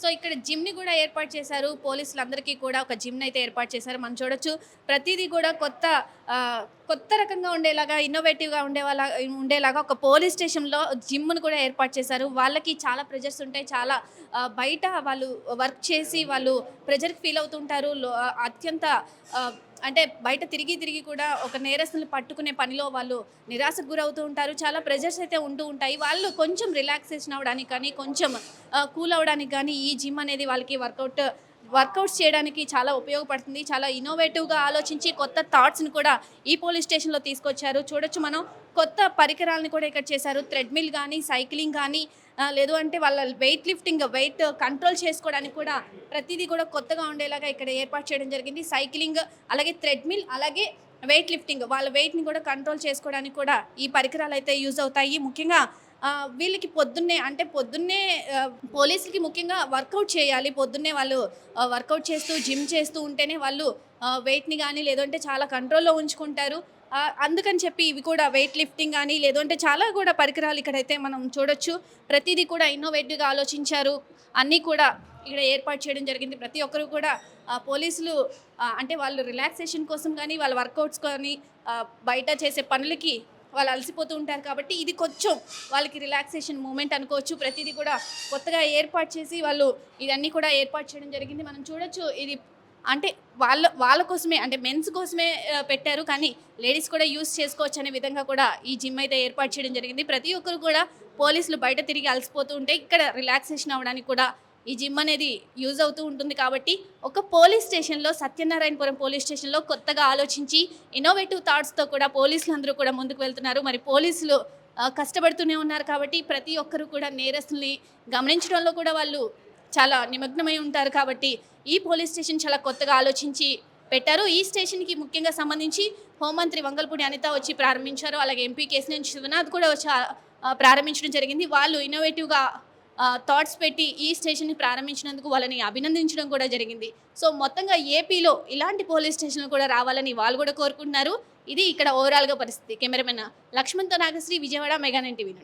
So ఇక్కడ జిమ్ని కూడా ఏర్పాటు చేశారు. పోలీసులందరికీ కూడా ఒక జిమ్ని అయితే ఏర్పాటు చేశారు. మనం చూడొచ్చు ప్రతిదీ కూడా కొత్త కొత్త రకంగా ఉండేలాగా ఇన్నోవేటివ్గా ఉండేవాళ్ళ ఉండేలాగా ఒక పోలీస్ స్టేషన్లో జిమ్ను కూడా ఏర్పాటు చేశారు. వాళ్ళకి చాలా ప్రెజర్స్ ఉంటాయి. చాలా బయట వాళ్ళు వర్క్ చేసి వాళ్ళు ప్రెజర్కి ఫీల్ అవుతుంటారు. అత్యంత అంటే బయట తిరిగి తిరిగి కూడా ఒక నేరస్తులు పట్టుకునే పనిలో వాళ్ళు నిరాశకు గురవుతూ ఉంటారు. చాలా ప్రెజర్స్ అయితే ఉంటూ ఉంటాయి. వాళ్ళు కొంచెం రిలాక్సేషన్ అవ్వడానికి కానీ కొంచెం కూల్ అవ్వడానికి కానీ ఈ జిమ్ అనేది వాళ్ళకి వర్కౌట్ వర్కౌట్స్ చేయడానికి చాలా ఉపయోగపడుతుంది. చాలా ఇన్నోవేటివ్గా ఆలోచించి కొత్త థాట్స్ని కూడా ఈ పోలీస్ స్టేషన్లో తీసుకొచ్చారు. చూడొచ్చు మనం కొత్త పరికరాలను కూడా ఇక్కడ చేశారు. థ్రెడ్మిల్ కానీ సైక్లింగ్ కానీ లేదు అంటే వాళ్ళ వెయిట్ లిఫ్టింగ్ వెయిట్ కంట్రోల్ చేసుకోవడానికి కూడా ప్రతిదీ కూడా కొత్తగా ఉండేలాగా ఇక్కడ ఏర్పాటు చేయడం జరిగింది. సైక్లింగ్ అలాగే థ్రెడ్మిల్ అలాగే వెయిట్ లిఫ్టింగ్ వాళ్ళ వెయిట్ని కూడా కంట్రోల్ చేసుకోవడానికి కూడా ఈ పరికరాలు అయితే యూజ్ అవుతాయి. ముఖ్యంగా వీళ్ళకి పొద్దున్నే అంటే పొద్దున్నే పోలీసులకి ముఖ్యంగా వర్కౌట్ చేయాలి. పొద్దున్నే వాళ్ళు వర్కౌట్ చేస్తూ జిమ్ చేస్తూ ఉంటేనే వాళ్ళు వెయిట్ని కానీ లేదంటే చాలా కంట్రోల్లో ఉంచుకుంటారు. అందుకని చెప్పి ఇవి కూడా వెయిట్ లిఫ్టింగ్ కానీ లేదంటే చాలా కూడా పరికరాలు ఇక్కడైతే మనం చూడొచ్చు. ప్రతిదీ కూడా ఇన్నోవేటివ్గా ఆలోచించారు. అన్నీ కూడా ఇక్కడ ఏర్పాటు చేయడం జరిగింది. ప్రతి ఒక్కరు కూడా పోలీసులు అంటే వాళ్ళు రిలాక్సేషన్ కోసం కానీ వాళ్ళ వర్కౌట్స్ కానీ బయట చేసే పనులకి వాళ్ళు అలసిపోతూ ఉంటారు కాబట్టి ఇది కొంచెం వాళ్ళకి రిలాక్సేషన్ మూమెంట్ అనుకోవచ్చు. ప్రతిదీ కూడా కొత్తగా ఏర్పాటు చేసి వాళ్ళు ఇవన్నీ కూడా ఏర్పాటు చేయడం జరిగింది. మనం చూడొచ్చు ఇది అంటే వాళ్ళ వాళ్ళ కోసమే అంటే మెన్స్ కోసమే పెట్టారు. కానీ లేడీస్ కూడా యూస్ చేసుకోవచ్చు అనే విధంగా కూడా ఈ జిమ్ అయితే ఏర్పాటు చేయడం జరిగింది. ప్రతి ఒక్కరు కూడా పోలీసులు బయట తిరిగి అలసిపోతూ ఉంటే ఇక్కడ రిలాక్సేషన్ అవ్వడానికి కూడా ఈ జిమ్ అనేది యూజ్ అవుతూ ఉంటుంది కాబట్టి ఒక పోలీస్ స్టేషన్లో సత్యనారాయణపురం పోలీస్ స్టేషన్లో కొత్తగా ఆలోచించి ఇన్నోవేటివ్ థాట్స్తో కూడా పోలీసులు అందరూ కూడా ముందుకు వెళ్తున్నారు. మరి పోలీసులు కష్టపడుతూనే ఉన్నారు కాబట్టి ప్రతి ఒక్కరు కూడా నేరస్తుల్ని గమనించడంలో కూడా వాళ్ళు చాలా నిమగ్నమై ఉంటారు కాబట్టి ఈ పోలీస్ స్టేషన్ చాలా కొత్తగా ఆలోచించి పెట్టారు. ఈ స్టేషన్కి ముఖ్యంగా సంబంధించి హోంమంత్రి వంగల్పూడి అనిత వచ్చి ప్రారంభించారు. అలాగే ఎంపీ కేసినేని శివనాథ్ కూడా వచ్చి ప్రారంభించడం జరిగింది. వాళ్ళు ఇన్నోవేటివ్గా థాట్స్ పెట్టి ఈ స్టేషన్ని ప్రారంభించినందుకు వాళ్ళని అభినందించడం కూడా జరిగింది. సో మొత్తంగా ఏపీలో ఇలాంటి పోలీస్ స్టేషన్లు కూడా రావాలని వాళ్ళు కూడా కోరుకుంటున్నారు. ఇది ఇక్కడ ఓవరాల్గా పరిస్థితి. కెమెరామెన్ లక్ష్మణ్తో నాగశ్రీ విజయవాడ మెగానెన్ టీవీ